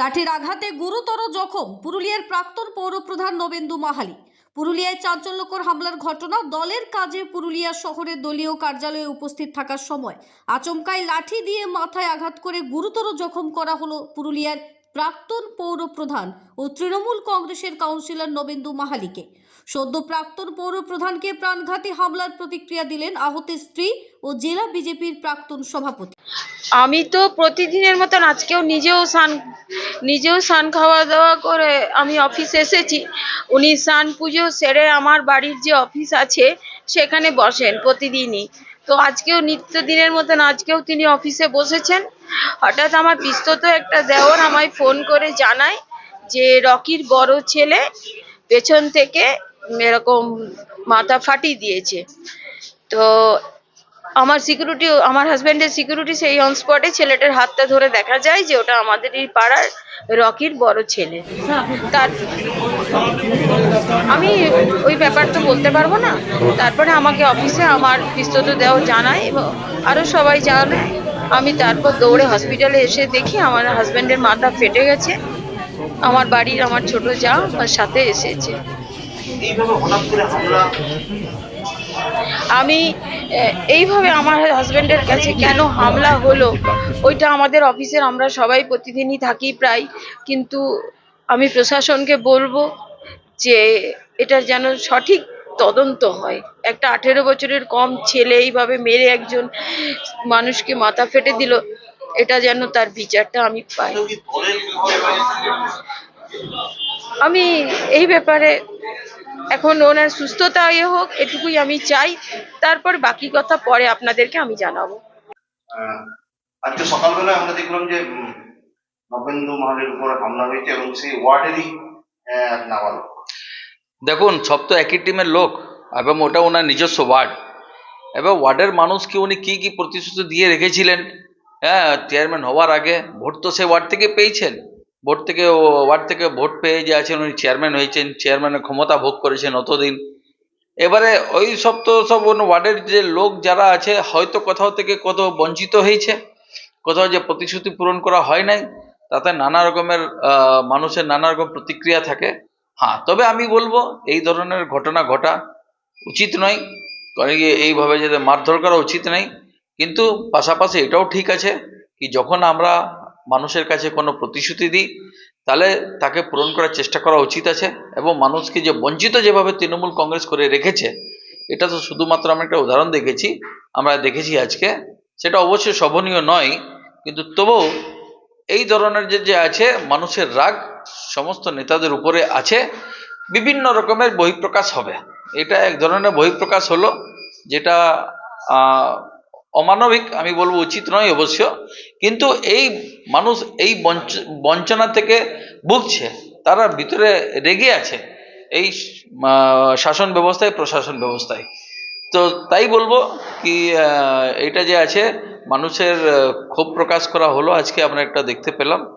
লাঠির আঘাতে গুরুতর জখম পুরুলিয়ার প্রাক্তন পৌরপ্রধান নবেন্দু মাহালি। পুরুলিয়ায় চাঞ্চল্যকর হামলার ঘটনা দলের কাজে পুরুলিয়া শহরের দলীয় কার্যালয়ে উপস্থিত থাকার সময়। আচমকাই লাঠি দিয়ে মাথায় আঘাত করে গুরুতর জখম করা হলো পুরুলিয়ার প্রাক্তন পৌরপ্রধান ও তৃণমূল কংগ্রেসের কাউন্সিলর নবেন্দু মাহালিকে। সদ্য প্রাক্তন পৌরপ্রধানকে প্রাণঘাতী হামলার প্রতিক্রিয়া দিলেন আহতের স্ত্রী ও জেলা বিজেপির প্রাক্তন সভাপতি। আমি তো প্রতিদিনের মতন আজকেও নিজেও স্নান নিজেও স্নান খাওয়া দাওয়া করে আমি অফিসে এসেছি। উনি স্নান পুজো সেরে আমার বাড়ির যে অফিস আছে, সেখানে বসেন প্রতিদিনই। তো আজকেও নিত্যদিনের মতন আজকেও তিনি অফিসে বসেছেন। হঠাৎ আমার পিস্তত একটা দেওর আমায় ফোন করে জানায় যে, রকির বড় ছেলে পেছন থেকে এরকম মাথা ফাটিয়ে দিয়েছে। তো আমার সিকিউরিটি আমার হাজব্যান্ডের সিকিউরিটি সেই অন স্পটে ছেলেটার হাতটা ধরে দেখা যায় যে ওটা আমাদেরই পাড়ার রকির বড় ছেলে। তার আমি ওই ব্যাপার তো বলতে পারব না। তারপরে আমাকে অফিসে আমার পিস্তত দেওয়া জানায় এবং আরও সবাই জানায়। আমি তারপর দৌড়ে হসপিটালে এসে দেখি আমার হাজব্যান্ডের মাথা ফেটে গেছে। আমার বাড়ির আমার ছোট যা আমার সাথে এসেছে। এইভাবে হঠাৎ করে হামলা? আমি এইভাবে আমার হাজবেন্ডের কাছে কেন হামলা হলো ওইটা আমাদের অফিসের আমরা সবাই প্রতিদিনই থাকি প্রায় কিন্তু আমি প্রশাসনকে বলব যে এটার যেন সঠিক তদন্ত হয়। একটা আঠেরো বছরের কম ছেলে এইভাবে মেরে একজন মানুষকে মাথা ফেটে দিল এটা যেন তার বিচারটা আমি পাই। আমি এই ব্যাপারে এখন ওনার সুস্থতা ইয়ে হোক এটুকুই আমি চাই। তারপর বাকি কথা পরে আপনাদেরকে আমি জানাব। আজকে সকালবেলায় আমরা দেখলাম যে নবেন্দু মাহালের উপর হামলা হয়েছে এবং সেই ওয়ার্ডেরই নাবালক। দেখুন সব তো একই টিমের লোক এবং ওটা ওনার নিজস্ব ওয়ার্ড। এবার ওয়ার্ডের মানুষকে উনি কি কি প্রতিশ্রুতি দিয়ে রেখেছিলেন হ্যাঁ চেয়ারম্যান হওয়ার আগে ভোট তো সে ওয়ার্ড থেকে পেয়েছেন। ভোট থেকে ওয়ার্ড থেকে ভোট পেয়ে যে আছেন উনি চেয়ারম্যান হয়েছেন চেয়ারম্যানের ক্ষমতা ভোগ করেছেন অতদিন। এবারে ওই সব তো সব ওয়ার্ডের যে লোক যারা আছে, হয়তো কোথাও থেকে কত বঞ্চিত হয়েছে, কোথাও যে প্রতিশ্রুতি পূরণ করা হয় নাই, তাতে নানা রকমের মানুষের নানা রকম প্রতিক্রিয়া থাকে। হ্যাঁ তবে আমি বলব, এই ধরনের ঘটনা ঘটা উচিত নয়। কারণ এইভাবে যাতে মারধর করা উচিত নয়। কিন্তু পাশাপাশি এটাও ঠিক আছে, কি যখন আমরা মানুষের কাছে কোনো প্রতিশ্রুতি দিই, তাহলে তাকে পূরণ করার চেষ্টা করা উচিত আছে। এবং মানুষকে যে বঞ্চিত যেভাবে তৃণমূল কংগ্রেস করে রেখেছে, এটা তো শুধুমাত্র আমরা একটা উদাহরণ দেখেছি, আমরা দেখেছি আজকে, সেটা অবশ্যই শোভনীয় নয়, কিন্তু তবুও এই ধরনের যে যে আছে, মানুষের রাগ সমস্ত নেতাদের উপরে আছে, বিভিন্ন রকমের বহিঃপ্রকাশ হবে। এটা এক ধরনের বহিঃপ্রকাশ হলো, যেটা অমানবিক, আমি বলব উচিত নয় অবশ্য, কিন্তু এই মানুষ এই বঞ্চ- বঞ্চনা থেকে ভুগছে, তারা ভিতরে রেগে আছে, এই শাসন ব্যবস্থায়, প্রশাসন ব্যবস্থায়। তো তাই বলব কি এটা যে আছে, মানুষের ক্ষোভ প্রকাশ করা হলো, আজকে আমরা একটা দেখতে পেলাম।